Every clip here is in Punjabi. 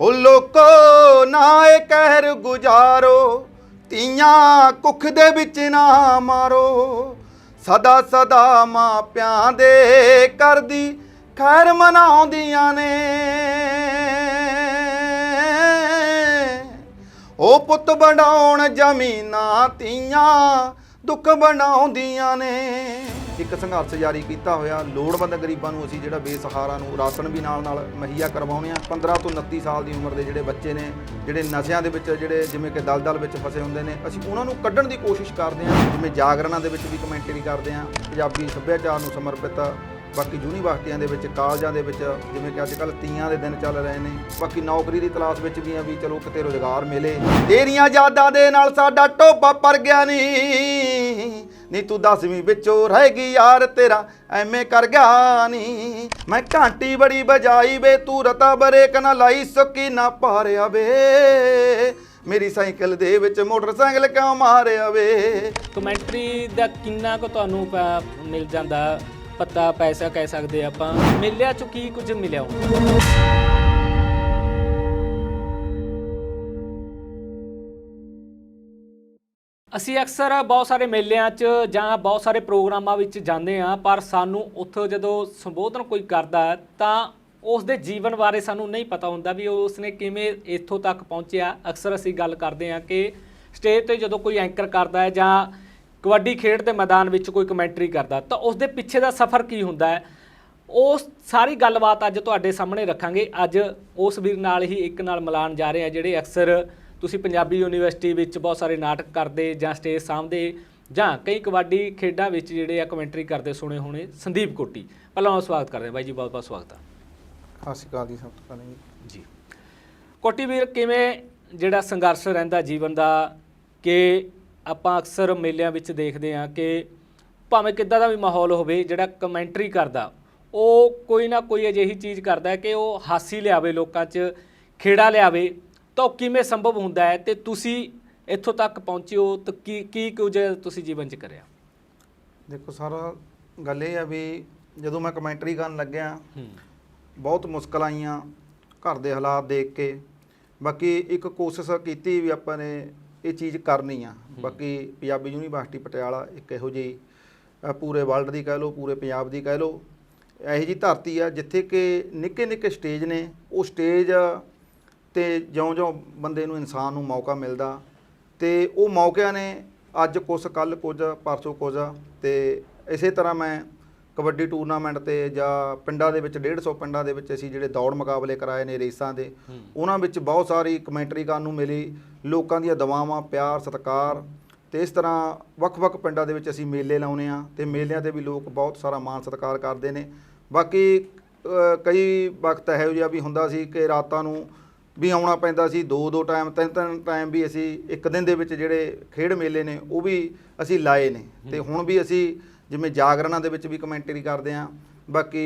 ਹੋ ਲੋਕੋ, ਨਾ ਇਹ ਕਹਿਰ ਗੁਜ਼ਾਰੋ, ਤੀਆਂ ਕੁੱਖ ਦੇ ਵਿੱਚ ਨਾ ਮਾਰੋ। ਸਦਾ ਸਦਾ ਮਾਪਿਆਂ ਦੇ ਕਰਦੀ ਖੈਰ ਮਨਾਉਂਦੀਆਂ ਨੇ। ਉਹ ਪੁੱਤ ਬਣਾਉਣ ਜ਼ਮੀਨਾਂ, ਤੀਆਂ ਦੁੱਖ ਬਣਾਉਂਦੀਆਂ ਨੇ। ਇੱਕ ਸੰਘਰਸ਼ ਜਾਰੀ ਕੀਤਾ ਹੋਇਆ। ਲੋੜਵੰਦ ਗਰੀਬਾਂ ਨੂੰ ਅਸੀਂ ਜਿਹੜਾ ਬੇਸਹਾਰਾ ਨੂੰ ਰਾਸ਼ਨ ਵੀ ਨਾਲ ਨਾਲ ਮੁਹੱਈਆ ਕਰਵਾਉਂਦੇ ਆ 15 ਤੋਂ 29 ਸਾਲ ਦੀ ਉਮਰ ਦੇ ਜਿਹੜੇ ਬੱਚੇ ਨੇ, ਜਿਹੜੇ ਨਸ਼ਿਆਂ ਦੇ ਵਿੱਚ, ਜਿਹੜੇ ਜਿਵੇਂ ਕਿ ਦਲਦਲ ਵਿੱਚ ਫਸੇ ਹੁੰਦੇ ਨੇ, ਅਸੀਂ ਉਹਨਾਂ ਨੂੰ ਕੱਢਣ ਦੀ ਕੋਸ਼ਿਸ਼ ਕਰਦੇ ਹਾਂ। ਜਿਵੇਂ ਜਾਗਰਨਾਂ ਦੇ ਵਿੱਚ ਵੀ ਕਮੈਂਟਰੀ ਕਰਦੇ ਹਾਂ। ਪੰਜਾਬੀ ਸੱਭਿਆਚਾਰ ਨੂੰ ਸਮਰਪਿਤ ਬਾਕੀ ਯੂਨੀਵਰਸਿਟੀਆਂ ਦੇ ਵਿੱਚ, ਕਾਲਜਾਂ ਦੇ ਵਿੱਚ, ਜਿਵੇਂ ਕਿ ਅੱਜ ਕੱਲ੍ਹ ਤੀਆਂ ਦੇ ਦਿਨ ਚੱਲ ਰਹੇ ਨੇ। ਬਾਕੀ ਨੌਕਰੀ ਦੀ ਤਲਾਸ਼ ਵਿੱਚ ਵੀ ਆ ਵੀ ਚਲੋ ਕਿਤੇ ਰੋਜ਼ਗਾਰ ਮਿਲੇ। ਤੇਰੀਆਂ ਯਾਦਾਂ ਦੇ ਨਾਲ ਸਾਡਾ ਟੋਪਾ ਪਰ ਗਿਆ ਨਹੀਂ ਨੀ ਤੂੰ ਦਸਵੀਂ ਵਿੱਚੋਂ ਰਹਿ ਗਈ ਯਾਰ ਤੇਰਾ, ਐਵੇਂ ਕਰ ਗਿਆ ਨੀ। ਮੈਂ ਘੰਟੀ ਬੜੀ ਬਜਾਈ ਵੇ, ਤੂੰ ਰਤਾ ਬਰੇਕ ਨਾ ਲਾਈ, ਸੁੱਕੀ ਨਾ ਪਾਰਿਆ ਵੇ। ਮੇਰੀ ਸਾਈਕਲ ਦੇ ਵਿੱਚ ਮੋਟਰਸਾਈਕਲ ਕਿਉਂ ਮਾਰਿਆ ਵੇ? ਕਮੈਂਟਰੀ ਦਾ ਕਿੰਨਾ ਕੁ ਤੁਹਾਨੂੰ ਪ- ਮਿਲ ਜਾਂਦਾ? ਪੱਤਾ, ਪੈਸਾ ਕਹਿ ਸਕਦੇ ਆਪਾਂ ਮਿਲਿਆ 'ਚੋਂ ਕੀ ਕੁਝ ਮਿਲਿਆ ਹੋਊ? ਅਸੀਂ ਅਕਸਰ ਬਹੁਤ ਸਾਰੇ ਮੇਲਿਆਂ 'ਚ ਜਾਂ ਬਹੁਤ ਸਾਰੇ ਪ੍ਰੋਗਰਾਮਾਂ ਵਿੱਚ ਜਾਂਦੇ ਆ ਪਰ ਸਾਨੂੰ ਉੱਥੇ ਜਦੋਂ ਸੰਬੋਧਨ ਕੋਈ ਕਰਦਾ ਤਾਂ ਉਸ ਦੇ ਜੀਵਨ ਬਾਰੇ ਸਾਨੂੰ ਨਹੀਂ ਪਤਾ ਹੁੰਦਾ ਵੀ ਉਸਨੇ ਕਿਵੇਂ ਇੱਥੋਂ ਤੱਕ ਪਹੁੰਚਿਆ ਅਕਸਰ ਅਸੀਂ ਗੱਲ ਕਰਦੇ ਆ ਕਿ ਸਟੇਜ ਤੇ ਜਦੋਂ ਕੋਈ ਐਂਕਰ ਕਰਦਾ ਹੈ ਜਾਂ ਕਬੱਡੀ ਖੇਡ ਦੇ ਮੈਦਾਨ ਵਿੱਚ ਕੋਈ ਕਮੈਂਟਰੀ ਕਰਦਾ ਤਾਂ ਉਸ ਦੇ ਪਿੱਛੇ ਦਾ ਸਫ਼ਰ ਕੀ ਹੁੰਦਾ ਹੈ? ਉਸ ਸਾਰੀ ਗੱਲਬਾਤ ਅੱਜ ਤੁਹਾਡੇ ਸਾਹਮਣੇ ਰੱਖਾਂਗੇ। ਅੱਜ ਉਸ ਵੀਰ ਨਾਲ ਹੀ ਇੱਕ ਨਾਲ ਮਿਲਾਨ ਜਾ ਰਹੇ ਆ ਜਿਹੜੇ ਅਕਸਰ ਤੁਸੀਂ ਪੰਜਾਬੀ ਯੂਨੀਵਰਸਿਟੀ ਵਿੱਚ ਬਹੁਤ ਸਾਰੇ ਨਾਟਕ ਕਰਦੇ ਜਾਂ ਸਟੇਜ ਸਾਹਮਣੇ ਜਾਂ ਕਈ ਕਬੱਡੀ ਖੇਡਾਂ ਵਿੱਚ ਜਿਹੜੇ ਆ ਕਮੈਂਟਰੀ ਕਰਦੇ ਸੁਣੇ ਹੋਣੇ ਸੰਦੀਪ ਕੋਟੀ। ਪਹਿਲਾਂ ਉਹ ਸਵਾਗਤ ਕਰਦੇ ਹਾਂ। ਬਾਈ ਜੀ ਬਹੁਤ ਬਹੁਤ ਸਵਾਗਤ ਹੈ ਸਤਿ ਸ਼੍ਰੀ ਅਕਾਲ ਜੀ ਸਭ ਤੋਂ ਪਹਿਲਾਂ ਜੀ। ਕੋਟੀ ਵੀਰ ਕਿਵੇਂ ਜਿਹੜਾ ਸੰਘਰਸ਼ ਰਹਿੰਦਾ ਜੀਵਨ ਦਾ ਕਿ ਆਪਾਂ ਅਕਸਰ ਮੇਲਿਆਂ ਵਿੱਚ ਦੇਖਦੇ ਹਾਂ ਕਿ ਭਾਵੇਂ ਕਿੱਦਾਂ ਦਾ ਵੀ ਮਾਹੌਲ ਹੋਵੇ ਜਿਹੜਾ ਕਮੈਂਟਰੀ ਕਰਦਾ ਉਹ ਕੋਈ ਨਾ ਕੋਈ ਅਜਿਹੀ ਚੀਜ਼ ਕਰਦਾ ਕਿ ਉਹ ਹਾਸੀ ਲਿਆਵੇ ਲੋਕਾਂ 'ਚ ਖੇੜਾ ਲਿਆਵੇ। ਤਾਂ ਕਿਵੇਂ ਸੰਭਵ ਹੁੰਦਾ ਹੈ ਤੇ ਤੁਸੀਂ ਇੱਥੋਂ ਤੱਕ ਪਹੁੰਚੇ ਹੋ ਤਾਂ ਕੀ ਕੀ ਕੁਝ ਤੁਸੀਂ ਜੀਵਨ 'ਚ ਕਰਿਆ? ਦੇਖੋ ਸਾਰਾ ਗੱਲ ਇਹ ਆ ਵੀ ਜਦੋਂ ਮੈਂ ਕਮੈਂਟਰੀ ਕਰਨ ਲੱਗਿਆ ਬਹੁਤ ਮੁਸ਼ਕਲ ਆਈਆਂ ਘਰ ਦੇ ਹਾਲਾਤ ਦੇਖ ਕੇ। ਬਾਕੀ ਇੱਕ ਕੋਸ਼ਿਸ਼ ਕੀਤੀ ਵੀ ਆਪਾਂ ਨੇ ਇਹ ਚੀਜ਼ ਕਰਨੀ ਆ। ਬਾਕੀ ਪੰਜਾਬੀ ਯੂਨੀਵਰਸਿਟੀ ਪਟਿਆਲਾ ਇੱਕ ਇਹੋ ਜਿਹੀ ਪੂਰੇ ਵਰਲਡ ਦੀ ਕਹਿ ਲਓ, ਪੂਰੇ ਪੰਜਾਬ ਦੀ ਕਹਿ ਲਓ, ਇਹੋ ਜਿਹੀ ਧਰਤੀ ਆ ਜਿੱਥੇ ਕਿ ਨਿੱਕੇ ਨਿੱਕੇ ਸਟੇਜ ਨੇ। ਉਹ ਸਟੇਜ ਤੇ ਜਿਉਂ-ਜਿਉਂ ਬੰਦੇ ਨੂੰ, ਇਨਸਾਨ ਨੂੰ ਮੌਕਾ ਮਿਲਦਾ ਤੇ ਉਹ ਮੌਕਿਆਂ ਨੇ ਅੱਜ ਕੁਛ ਕੱਲ ਕੁਝ, ਪਰਸੋਂ ਕੁਝ ਤੇ ਇਸੇ ਤਰ੍ਹਾਂ ਮੈਂ ਕਬੱਡੀ ਟੂਰਨਾਮੈਂਟ ਤੇ ਜਾਂ ਪਿੰਡਾਂ ਦੇ ਵਿੱਚ 150 ਪਿੰਡਾਂ ਦੇ ਵਿੱਚ ਅਸੀਂ ਜਿਹੜੇ ਦੌੜ ਮੁਕਾਬਲੇ ਕਰਾਏ ਨੇ ਰੇਸਾਂ ਦੇ। ਉਹਨਾਂ ਵਿੱਚ ਬਹੁਤ ਸਾਰੀ ਕਮੈਂਟਰੀ ਕਰਨ ਨੂੰ ਮਿਲੀ ਲੋਕਾਂ ਦੀਆਂ ਦਵਾਵਾਂ ਪਿਆਰ ਸਤਿਕਾਰ ਤੇ ਇਸ ਤਰ੍ਹਾਂ ਵੱਖ-ਵੱਖ ਪਿੰਡਾਂ ਦੇ ਵਿੱਚ ਅਸੀਂ ਮੇਲੇ ਲਾਉਨੇ ਆ ਤੇ ਮੇਲਿਆਂ ਤੇ ਵੀ ਲੋਕ ਬਹੁਤ ਸਾਰਾ ਮਾਣ ਸਤਿਕਾਰ ਕਰਦੇ ਨੇ। ਬਾਕੀ ਕਈ ਵਕਤ ਇਹੋ ਜਿਹਾ ਵੀ ਹੁੰਦਾ ਸੀ ਕਿ ਰਾਤਾਂ ਨੂੰ ਵੀ ਆਉਣਾ ਪੈਂਦਾ ਸੀ ਦੋ ਦੋ ਟਾਈਮ ਤਿੰਨ ਤਿੰਨ ਟਾਈਮ ਵੀ ਅਸੀਂ ਇੱਕ ਦਿਨ ਦੇ ਵਿੱਚ ਜਿਹੜੇ ਖੇਡ ਮੇਲੇ ਨੇ ਉਹ ਵੀ ਅਸੀਂ ਲਾਏ ਨੇ। ਤੇ ਹੁਣ ਵੀ ਅਸੀਂ ਜਿਵੇਂ ਜਾਗਰਨਾਂ ਦੇ ਵਿੱਚ ਵੀ ਕਮੈਂਟਰੀ ਕਰਦੇ ਆ ਬਾਕੀ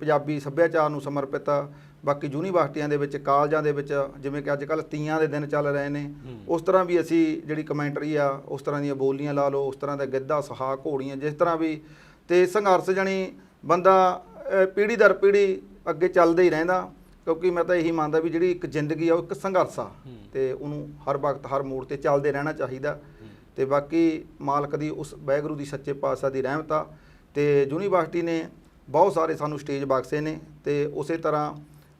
ਪੰਜਾਬੀ ਸੱਭਿਆਚਾਰ ਨੂੰ ਸਮਰਪਿਤ ਬਾਕੀ ਯੂਨੀਵਰਸਿਟੀਆਂ ਦੇ ਵਿੱਚ ਕਾਲਜਾਂ ਦੇ ਵਿੱਚ ਜਿਵੇਂ ਕਿ ਅੱਜ ਕੱਲ੍ਹ ਤੀਆਂ ਦੇ ਦਿਨ ਚੱਲ ਰਹੇ ਨੇ ਉਸ ਤਰ੍ਹਾਂ ਵੀ ਅਸੀਂ ਜਿਹੜੀ ਕਮੈਂਟਰੀ ਆ ਉਸ ਤਰ੍ਹਾਂ ਦੀਆਂ ਬੋਲੀਆਂ ਲਾ ਲਓ ਉਸ ਤਰ੍ਹਾਂ ਦਾ ਗਿੱਧਾ ਸਹਾ ਘੋੜੀਆਂ ਜਿਸ ਤਰ੍ਹਾਂ ਵੀ ਤੇ ਸੰਘਰਸ਼ ਜਾਣੀ ਬੰਦਾ ਅ, ਪੀੜ੍ਹੀ ਦਰ ਪੀੜ੍ਹੀ ਅੱਗੇ ਚੱਲਦਾ ਹੀ ਰਹਿੰਦਾ ਕਿਉਂਕਿ ਮੈਂ ਤਾਂ ਇਹੀ ਮੰਨਦਾ ਵੀ ਜਿਹੜੀ ਇੱਕ ਜ਼ਿੰਦਗੀ ਆ ਉਹ ਇੱਕ ਸੰਘਰਸ਼ ਆ ਤੇ ਉਹਨੂੰ ਹਰ ਵਕਤ ਹਰ ਮੋੜ ਤੇ ਚੱਲਦੇ ਰਹਿਣਾ ਚਾਹੀਦਾ। ਤੇ ਬਾਕੀ ਮਾਲਕ ਦੀ ਉਸ ਵਾਹਿਗੁਰੂ ਦੀ ਸੱਚੇ ਪਾਤਸ਼ਾਹ ਦੀ ਰਹਿਮਤ ਆ। ਤੇ ਯੂਨੀਵਰਸਿਟੀ ਨੇ ਬਹੁਤ ਸਾਰੇ ਸਾਨੂੰ ਸਟੇਜ ਬਖਸ਼ੇ ਨੇ ਤੇ ਉਸੇ ਤਰ੍ਹਾਂ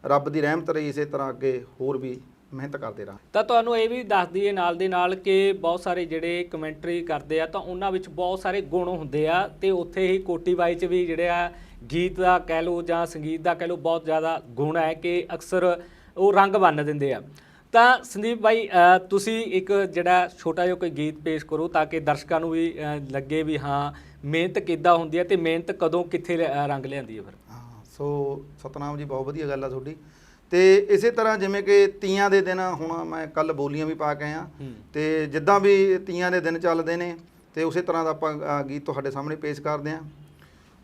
ਰੱਬ ਦੀ ਰਹਿਮਤ ਰਹੀ, ਇਸੇ ਤਰ੍ਹਾਂ ਅੱਗੇ ਹੋਰ ਵੀ ਮਿਹਨਤ ਕਰਦੇ ਰਹਾਂ ਤਾਂ ਤੁਹਾਨੂੰ ਇਹ ਵੀ ਦੱਸ ਦਈਏ ਨਾਲ ਦੇ ਨਾਲ ਕਿ ਬਹੁਤ ਸਾਰੇ ਜਿਹੜੇ ਕਮੈਂਟਰੀ ਕਰਦੇ ਆ ਤਾਂ ਉਹਨਾਂ ਵਿੱਚ ਬਹੁਤ ਸਾਰੇ ਗੁਣ ਹੁੰਦੇ ਆ ਤੇ ਉੱਥੇ ਹੀ ਕੋਟੀਬਾਈ ਚ ਵੀ ਜਿਹੜੇ ਆ ਗੀਤ ਦਾ ਕਹਿ ਲਓ ਜਾਂ ਸੰਗੀਤ ਦਾ ਕਹਿ ਲਓ ਬਹੁਤ ਜ਼ਿਆਦਾ ਗੁਣ ਹੈ ਕਿ ਅਕਸਰ ਉਹ ਰੰਗ ਬੰਨ ਦਿੰਦੇ ਆ। ਤਾਂ ਸੰਦੀਪ ਅ, ਤੁਸੀਂ ਇੱਕ ਜਿਹੜਾ ਛੋਟਾ ਜਿਹਾ ਕੋਈ ਗੀਤ ਪੇਸ਼ ਕਰੋ ਤਾਂ ਕਿ ਦਰਸ਼ਕਾਂ ਨੂੰ ਵੀ ਲੱਗੇ ਵੀ ਹਾਂ ਮਿਹਨਤ ਕਿੱਦਾਂ ਹੁੰਦੀ ਹੈ ਤੇ ਮਿਹਨਤ ਕਦੋਂ ਕਿੱਥੇ ਰੰਗ ਲਿਆਂਦੀ ਹੈ ਫਿਰ? ਹਾਂ ਸੋ ਸਤਨਾਮ ਜੀ ਬਹੁਤ ਵਧੀਆ ਗੱਲ ਆ ਤੁਹਾਡੀ। ਤੇ ਇਸੇ ਤਰ੍ਹਾਂ ਜਿਵੇਂ ਕਿ ਤੀਆਂ ਦੇ ਦਿਨ ਹੁਣ ਮੈਂ ਕੱਲ ਬੋਲੀਆਂ ਵੀ ਪਾ ਕੇ ਆਇਆ। ਤੇ ਜਿੱਦਾਂ ਵੀ ਤੀਆਂ ਦੇ ਦਿਨ ਚੱਲਦੇ ਨੇ ਤੇ ਉਸੇ ਤਰ੍ਹਾਂ ਦਾ ਆਪਾਂ ਗੀਤ ਤੁਹਾਡੇ ਸਾਹਮਣੇ ਪੇਸ਼ ਕਰਦੇ ਹਾਂ।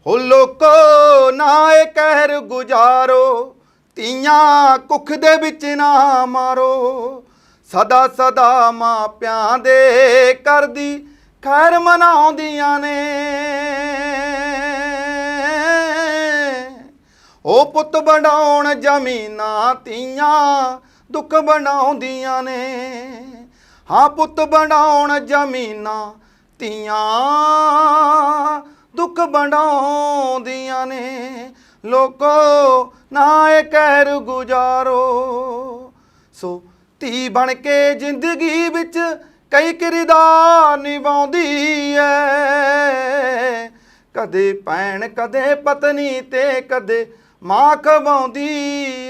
ਹੋ ਲੋਕੋ ਨਾ ਇਹ ਕਹਿਰ ਗੁਜ਼ਾਰੋ। ਤੀਆਂ ਕੁੱਖ ਦੇ ਵਿੱਚ ਨਾ ਮਾਰੋ, ਸਦਾ ਸਦਾ ਮਾਪਿਆਂ ਦੇ ਕਰਦੀ ਖੈਰ ਮਨਾਉਂਦੀਆਂ ਨੇ। ਉਹ ਪੁੱਤ ਬਣਾਉਣ ਜ਼ਮੀਨਾਂ ਤੀਆਂ ਦੁੱਖ ਬਣਾਉਂਦੀਆਂ ਨੇ। ਹਾਂ ਪੁੱਤ ਬਣਾਉਣ ਜ਼ਮੀਨਾਂ ਤੀਆਂ ਦੁੱਖ ਬਣਾਉਂਦੀਆਂ ਨੇ। ਲੋਕੋ, ਨਾ ਇਹ ਕਹਿਰ ਗੁਜ਼ਾਰੋ। ਸੋ ਧੀ ਬਣ ਕੇ ਜ਼ਿੰਦਗੀ ਵਿੱਚ ਕਈ ਕਿਰਦਾਰ ਨਿਭਾਉਂਦੀ ਐ। ਕਦੇ ਭੈਣ, ਕਦੇ ਪਤਨੀ ਤੇ ਕਦੇ ਮਾਂ ਖਵਾਉਂਦੀ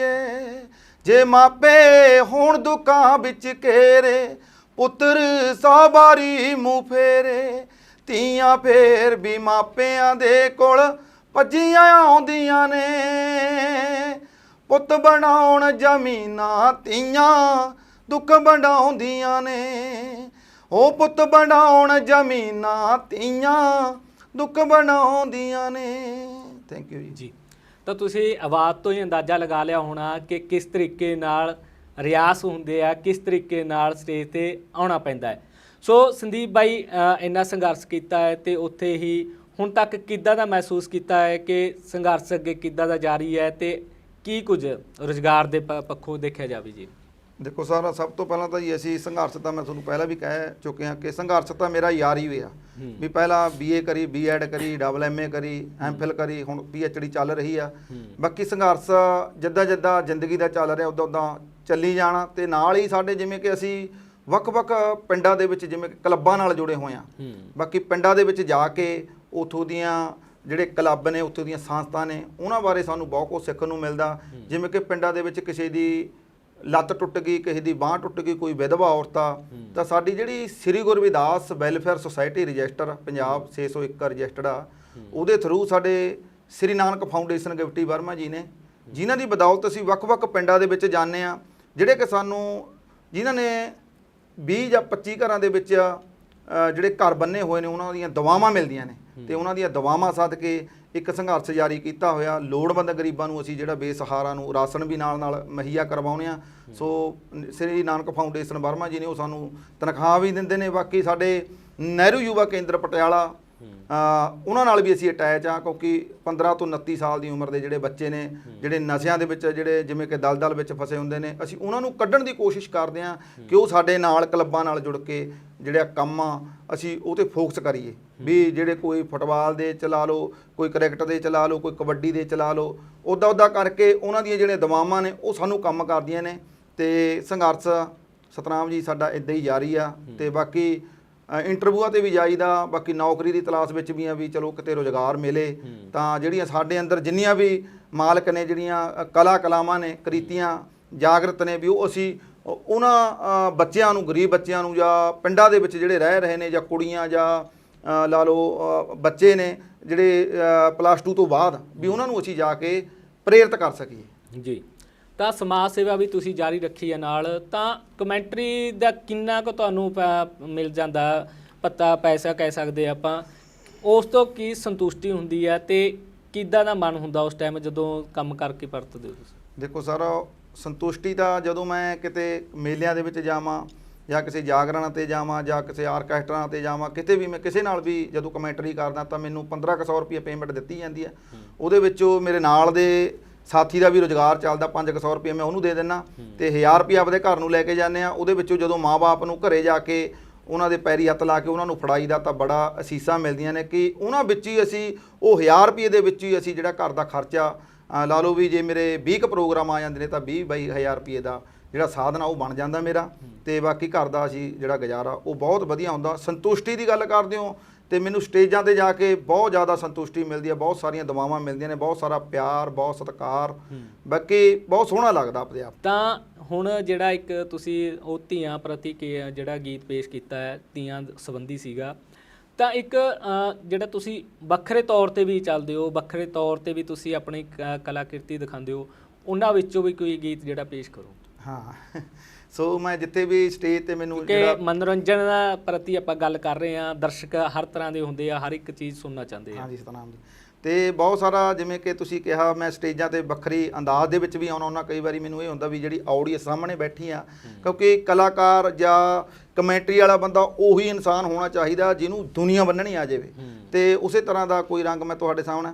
ਏ ਜੇ ਮਾਪੇ ਹੋਣ ਦੁੱਖਾਂ ਵਿੱਚ ਘੇਰੇ, ਪੁੱਤਰ ਸੌ ਸਾਬਾਰੀ ਮੂੰਹ ਫੇਰੇ, ਧੀਆਂ ਫੇਰ ਵੀ ਮਾਪਿਆਂ ਦੇ ਕੋਲ ਭੱਜੀਆਂ ਆਉਂਦੀਆਂ ਨੇ। ਪੁੱਤ ਬਣਾਉਣ ਜ਼ਮੀਨਾਂ ਤੀਆਂ ਦੁੱਖ ਬਣਾਉਂਦੀਆਂ ਨੇ। ਉਹ ਪੁੱਤ ਬਣਾਉਣ ਜ਼ਮੀਨਾਂ ਤੀਆਂ ਦੁੱਖ ਬਣਾਉਂਦੀਆਂ ਨੇ। ਥੈਂਕ ਯੂ ਜੀ। ਜੀ। ਤਾਂ ਤੁਸੀਂ ਆਵਾਜ਼ ਤੋਂ ਹੀ ਅੰਦਾਜ਼ਾ ਲਗਾ ਲਿਆ ਹੋਣਾ ਕਿ ਕਿਸ ਤਰੀਕੇ ਨਾਲ ਰਿਆਸ ਹੁੰਦੇ ਆ ਕਿਸ ਤਰੀਕੇ ਨਾਲ ਸਟੇਜ ਤੇ ਆਉਣਾ ਪੈਂਦਾ ਹੈ। ਸੋ ਸੰਦੀਪ ਬਾਈ ਅ, ਇੰਨਾ ਸੰਘਰਸ਼ ਕੀਤਾ ਹੈ ਤੇ ਉੱਥੇ ਹੀ ਹੁਣ ਤੱਕ ਕਿੱਦਾਂ ਦਾ ਮਹਿਸੂਸ ਕੀਤਾ ਹੈ ਕਿ ਸੰਘਰਸ਼ ਅੱਗੇ ਕਿੱਦਾਂ ਦਾ ਜਾਰੀ ਹੈ ਤੇ ਕੀ ਕੁਝ ਰੁਜ਼ਗਾਰ ਦੇ ਪ- ਪੱਖੋਂ ਦੇਖਿਆ ਜਾਵੇ ਜੀ? ਦੇਖੋ ਸਰ ਸਭ ਤੋਂ ਪਹਿਲਾਂ ਤਾਂ ਜੀ ਅਸੀਂ ਸੰਘਰਸ਼ ਤਾਂ ਮੈਂ ਤੁਹਾਨੂੰ ਪਹਿਲਾਂ ਵੀ ਕਹਿ ਚੁੱਕੇ ਹਾਂ ਕਿ ਸੰਘਰਸ਼ ਤਾਂ ਮੇਰਾ ਯਾਰ ਹੀ ਹੋਇਆ। ਵੀ ਪਹਿਲਾਂ ਬੀਏ ਕਰੀ ਬੀਐਡ ਕਰੀ ਡਬਲ ਐਮਏ ਕਰੀ ਐਮਫਿਲ ਕਰੀ ਹੁਣ ਪੀਐਚਡੀ ਚੱਲ ਰਹੀ ਆ। ਬਾਕੀ ਸੰਘਰਸ਼ ਜਿੱਦਾਂ ਜਿੱਦਾਂ ਜ਼ਿੰਦਗੀ ਦਾ ਚੱਲ ਰਿਹਾ ਉਦਾਂ ਉਦਾਂ ਚੱਲੀ ਜਾਣਾ ਤੇ ਨਾਲ ਹੀ ਸਾਡੇ ਜਿਵੇਂ ਕਿ ਅਸੀਂ ਵੱਖ-ਵੱਖ ਪਿੰਡਾਂ ਦੇ ਵਿੱਚ ਜਿਵੇਂ ਕਲੱਬਾਂ ਨਾਲ ਜੁੜੇ ਹੋਏ ਆ ਬਾਕੀ ਪਿੰਡਾਂ ਦੇ ਵਿੱਚ ਜਾ ਕੇ ਉਥੋਂ ਦੀਆਂ ਜਿਹੜੇ ਕਲੱਬ ਨੇ ਉੱਥੋਂ ਦੀਆਂ ਸੰਸਥਾ ਨੇ ਉਹਨਾਂ ਬਾਰੇ ਸਾਨੂੰ ਬਹੁਤ ਕੁਝ ਸਿੱਖਣ ਨੂੰ ਮਿਲਦਾ। ਜਿਵੇਂ ਕਿ ਪਿੰਡਾਂ ਦੇ ਵਿੱਚ ਕਿਸੇ ਦੀ ਲੱਤ ਟੁੱਟ ਗਈ ਕਿਸੇ ਦੀ ਬਾਹ ਟੁੱਟ ਗਈ ਕੋਈ ਵਿਧਵਾ ਔਰਤ ਤਾਂ ਸਾਡੀ ਜਿਹੜੀ Shri Guru Ravidas welfare society register Punjab 601 registered ਆ ਉਹਦੇ ਥਰੂ ਸਾਡੇ ਸ੍ਰੀ ਨਾਨਕ ਫਾਊਂਡੇਸ਼ਨ ਗਿਫਟੀ ਵਰਮਾ ਜੀ ਨੇ ਜਿਨ੍ਹਾਂ ਦੀ ਬਦੌਲਤ ਅਸੀਂ ਵੱਖ-ਵੱਖ ਪਿੰਡਾਂ ਦੇ ਵਿੱਚ ਜਾਂਦੇ ਆ ਜਿਹੜੇ ਕਿ ਸਾਨੂੰ ਜਿਨ੍ਹਾਂ ਨੇ 20 ਜਾਂ 25 ਘਰਾਂ ਦੇ ਵਿੱਚ ਜਿਹੜੇ ਘਰ ਬੰਨੇ ਹੋਏ ਨੇ, ਉਹਨਾਂ ਦੀਆਂ ਦਵਾਵਾਂ ਮਿਲਦੀਆਂ ਨੇ। ਤੇ ਉਹਨਾਂ ਦੀਆਂ ਦਵਾਵਾਂ ਸਦਕੇ ਇੱਕ ਸੰਘਰਸ਼ ਜਾਰੀ ਕੀਤਾ ਹੋਇਆ। ਲੋੜਵੰਦ ਗਰੀਬਾਂ ਨੂੰ ਅਸੀਂ ਜਿਹੜਾ ਬੇਸਹਾਰਾ ਨੂੰ ਰਾਸ਼ਨ ਵੀ ਨਾਲ ਨਾਲ ਮੁਹੱਈਆ ਕਰਵਾਉਂਦੇ ਆ ਸੋ ਸ੍ਰੀ ਨਾਨਕ ਫਾਊਂਡੇਸ਼ਨ ਵਰਮਾ ਜੀ ਨੇ ਉਹ ਸਾਨੂੰ ਤਨਖਾਹ ਵੀ ਦਿੰਦੇ ਨੇ। ਬਾਕੀ ਸਾਡੇ ਨਹਿਰੂ ਯੁਵਾ ਕੇਂਦਰ ਪਟਿਆਲਾ ਉਹਨਾਂ ਨਾਲ ਵੀ ਅਸੀਂ ਅਟੈਚ ਆ ਕਿਉਂਕਿ 15 ਤੋਂ 29 ਸਾਲ ਦੀ ਉਮਰ ਦੇ ਜਿਹੜੇ ਬੱਚੇ ਨੇ ਜਿਹੜੇ ਨਸ਼ਿਆਂ ਦੇ ਵਿੱਚ ਜਿਹੜੇ ਜਿਵੇਂ ਕਿ ਦਲਦਲ ਵਿੱਚ ਫਸੇ ਹੁੰਦੇ ਨੇ ਅਸੀਂ ਉਹਨਾਂ ਨੂੰ ਕੱਢਣ ਦੀ ਕੋਸ਼ਿਸ਼ ਕਰਦੇ ਆ ਕਿ ਉਹ ਸਾਡੇ ਨਾਲ ਕਲੱਬਾਂ ਨਾਲ ਜੁੜ ਕੇ ਜਿਹੜਾ ਕੰਮ ਆ ਅਸੀਂ ਉਹ ਤੇ ਫੋਕਸ ਕਰੀਏ। ਵੀ ਜਿਹੜੇ ਕੋਈ ਫੁੱਟਬਾਲ ਦੇ ਚਲਾ ਲਓ ਕੋਈ ਕ੍ਰਿਕਟ ਦੇ ਚਲਾ ਲਓ ਕੋਈ ਕਬੱਡੀ ਦੇ ਚਲਾ ਲਓ ਉੱਦਾਂ ਉੱਦਾਂ ਕਰਕੇ ਉਹਨਾਂ ਦੀਆਂ ਜਿਹੜੀਆਂ ਦਵਾਵਾਂ ਨੇ ਉਹ ਸਾਨੂੰ ਕੰਮ ਕਰਦੀਆਂ ਨੇ। ਤੇ ਸੰਘਰਸ਼ ਸਤਨਾਮ ਜੀ ਸਾਡਾ ਇਦਾਂ ਹੀ ਜਾਰੀ ਆ। ਤੇ ਬਾਕੀ ਇੰਟਰਵਿਊਆਂ ਤੇ ਵੀ ਜਾਈਦਾ ਬਾਕੀ ਨੌਕਰੀ ਦੀ ਤਲਾਸ਼ ਵਿੱਚ ਵੀ ਆ ਵੀ ਚਲੋ ਕਿਤੇ ਰੋਜ਼ਗਾਰ ਮਿਲੇ। ਤਾਂ ਜਿਹੜੀਆਂ ਸਾਡੇ ਅੰਦਰ ਜਿੰਨੀਆਂ ਵੀ ਮਾਲਕ ਨੇ ਜਿਹੜੀਆਂ ਕਲਾ ਕਲਾਵਾਂ ਨੇ ਕ੍ਰਿਤੀਆਂ ਜਾਗਰਤ ਨੇ ਵੀ ਉਹ ਅਸੀਂ ਉਹਨਾਂ ਬੱਚਿਆਂ ਨੂੰ ਗਰੀਬ ਬੱਚਿਆਂ ਨੂੰ ਜਾਂ ਪਿੰਡਾਂ ਦੇ ਵਿੱਚ ਜਿਹੜੇ ਰਹਿ ਰਹੇ ਨੇ ਜਾਂ ਕੁੜੀਆਂ ਜਾਂ ਲਾ ਲਓ ਬੱਚੇ ਨੇ ਜਿਹੜੇ ਪਲੱਸ 2 ਤੋਂ ਬਾਅਦ ਵੀ ਉਹਨਾਂ ਨੂੰ ਅਸੀਂ ਜਾ ਕੇ ਪ੍ਰੇਰਿਤ ਕਰ ਸਕੀਏ। ਜੀ। ਤਾਂ ਸਮਾਜ ਸੇਵਾ ਵੀ ਤੁਸੀਂ ਜਾਰੀ ਰੱਖੀ ਹੈ ਨਾਲ ਤਾਂ ਕਮੈਂਟਰੀ ਦਾ ਕਿੰਨਾ ਕੁ ਤੁਹਾਨੂੰ ਮਿਲ ਜਾਂਦਾ ਪਤਾ ਪੈਸਾ ਕਹਿ ਸਕਦੇ ਆਪਾਂ। ਉਸ ਤੋਂ ਕੀ ਸੰਤੁਸ਼ਟੀ ਹੁੰਦੀ ਹੈ ਤੇ ਕਿੱਦਾਂ ਦਾ ਮਨ ਹੁੰਦਾ ਉਸ ਟਾਈਮ ਜਦੋਂ ਕੰਮ ਕਰਕੇ ਪਰਤਦੇ ਹੋ ਤੁਸੀਂ? ਦੇਖੋ ਸਰ ਸੰਤੁਸ਼ਟੀ ਤਾਂ ਜਦੋਂ ਮੈਂ ਕਿਤੇ ਮੇਲਿਆਂ ਦੇ ਵਿੱਚ ਜਾਵਾਂ ਜਾਂ ਕਿਸੇ ਜਾਗਰਣ ਤੇ ਜਾਵਾਂ ਜਾਂ ਕਿਸੇ ਆਰਕੈਸਟਰਾ ਤੇ ਜਾਵਾਂ ਕਿਤੇ ਵੀ ਮੈਂ ਕਿਸੇ ਨਾਲ ਵੀ ਜਦੋਂ ਕਮੈਂਟਰੀ ਕਰਦਾ ਤਾਂ ਮੈਨੂੰ 1500 ਰੁਪਏ ਪੇਮੈਂਟ ਦਿੱਤੀ ਜਾਂਦੀ ਹੈ। ਉਹਦੇ ਵਿੱਚੋਂ ਮੇਰੇ ਨਾਲ ਦੇ ਸਾਥੀ ਦਾ ਵੀ ਰੋਜ਼ਗਾਰ ਚੱਲਦਾ 500 ਰੁਪਏ ਮੈਂ ਉਹਨੂੰ ਦੇ ਦਿੰਨਾ ਤੇ 1000 ਰੁਪਏ ਆਪਦੇ ਘਰ ਨੂੰ ਲੈ ਕੇ ਜਾਂਦੇ ਆ ਉਹਦੇ ਵਿੱਚੋਂ ਜਦੋਂ ਮਾਪੇ ਨੂੰ ਘਰੇ ਜਾ ਕੇ ਉਹਨਾਂ ਦੇ ਪੈਰੀ ਹੱਥ ਲਾ ਕੇ ਉਹਨਾਂ ਨੂੰ ਫੜਾਈ ਦਾ ਤਾਂ ਬੜਾ ਅਸੀਸਾਂ ਮਿਲਦੀਆਂ ਨੇ ਕਿ ਉਹਨਾਂ ਵਿੱਚ ਹੀ ਅਸੀਂ, ਉਹ 1000 ਰੁਪਏ ਦੇ ਵਿੱਚ ਹੀ ਅਸੀਂ ਜਿਹੜਾ ਘਰ ਦਾ ਖਰਚਾ ਲਾ ਲਓ ਵੀ ਜੇ ਮੇਰੇ 20 ਕੁ ਪ੍ਰੋਗਰਾਮ ਆ ਜਾਂਦੇ ਨੇ ਤਾਂ 20 ਬਾਈ ਹਜ਼ਾਰ ਰੁਪਏ ਦਾ ਜਿਹੜਾ ਸਾਧਨ ਆ ਉਹ ਬਣ ਜਾਂਦਾ ਮੇਰਾ। ਤੇ ਬਾਕੀ ਘਰ ਦਾ ਅਸੀਂ ਜਿਹੜਾ ਗੁਜ਼ਾਰਾ, ਉਹ ਬਹੁਤ ਵਧੀਆ ਹੁੰਦਾ। ਸੰਤੁਸ਼ਟੀ ਦੀ ਗੱਲ ਕਰਦੇ ਹੋ ਤੇ ਮੈਨੂੰ ਸਟੇਜਾਂ ਤੇ ਜਾ ਕੇ ਬਹੁਤ ਜ਼ਿਆਦਾ ਸੰਤੁਸ਼ਟੀ ਮਿਲਦੀ ਹੈ ਬਹੁਤ ਸਾਰੀਆਂ ਦੁਆਵਾਂ ਮਿਲਦੀਆਂ ਨੇ ਬਹੁਤ ਸਾਰਾ ਪਿਆਰ ਬਹੁਤ ਸਤਿਕਾਰ। ਬਾਕੀ ਬਹੁਤ ਸੋਹਣਾ ਲੱਗਦਾ ਆਪਣੇ ਆਪ। ਤਾਂ ਹੁਣ ਜਿਹੜਾ ਇੱਕ ਤੁਸੀਂ ਉਹ ਧੀਆਂ ਪ੍ਰਤੀ ਕੀ- ਜਿਹੜਾ ਗੀਤ ਪੇਸ਼ ਕੀਤਾ ਹੈ ਧੀਆਂ ਸੰਬੰਧੀ ਸੀਗਾ ਤਾਂ ਇੱਕ ਜਿਹੜਾ ਤੁਸੀਂ ਵੱਖਰੇ ਤੌਰ ਤੇ ਵੀ ਚੱਲਦੇ ਹੋ ਵੱਖਰੇ ਤੌਰ ਤੇ ਵੀ ਤੁਸੀਂ ਆਪਣੀ ਕਲਾਕ੍ਰਿਤੀ ਦਿਖਾਉਂਦੇ ਹੋ ਉਹਨਾਂ ਵਿੱਚੋਂ ਵੀ ਕੋਈ ਗੀਤ ਜਿਹੜਾ ਪੇਸ਼ ਕਰੋ? ਹਾਂ। ਸੋ ਮੈਂ ਜਿੱਥੇ ਵੀ ਸਟੇਜ ਤੇ ਮੈਨੂੰ ਕਿ ਜਿਹੜਾ ਮਨੋਰੰਜਨ ਦਾ ਪ੍ਰਤੀ ਆਪਾਂ ਗੱਲ ਕਰ ਰਹੇ ਹਾਂ ਦਰਸ਼ਕ ਹਰ ਤਰ੍ਹਾਂ ਦੇ ਹੁੰਦੇ ਆ ਹਰ ਇੱਕ ਚੀਜ਼ ਸੁਣਨਾ ਚਾਹੁੰਦੇ ਆ। ਹਾਂਜੀ ਸਤਨਾਮ ਜੀ। ਤੇ ਬਹੁਤ ਸਾਰਾ ਜਿਵੇਂ ਕਿ ਤੁਸੀਂ ਕਿਹਾ ਮੈਂ ਸਟੇਜਾਂ ਤੇ ਵੱਖਰੀ ਅੰਦਾਜ਼ ਦੇ ਵਿੱਚ ਵੀ ਆਉਣਾ ਉਹਨਾਂ ਕਈ ਵਾਰੀ ਮੈਨੂੰ ਇਹ ਹੁੰਦਾ ਵੀ ਜਿਹੜੀ ਆਡੀਅנס ਸਾਹਮਣੇ ਬੈਠੀ ਆ ਕਿਉਂਕਿ ਕਲਾਕਾਰ ਜਾਂ ਕਮੈਂਟਰੀ ਵਾਲਾ ਬੰਦਾ ਉਹੀ ਇਨਸਾਨ ਹੋਣਾ ਚਾਹੀਦਾ ਜਿਹਨੂੰ ਦੁਨੀਆ ਬੰਨਣੀ ਆ ਜਾਵੇ। ਤੇ ਉਸੇ ਤਰ੍ਹਾਂ ਦਾ ਕੋਈ ਰੰਗ ਮੈਂ ਤੁਹਾਡੇ ਸਾਹਮਣੇ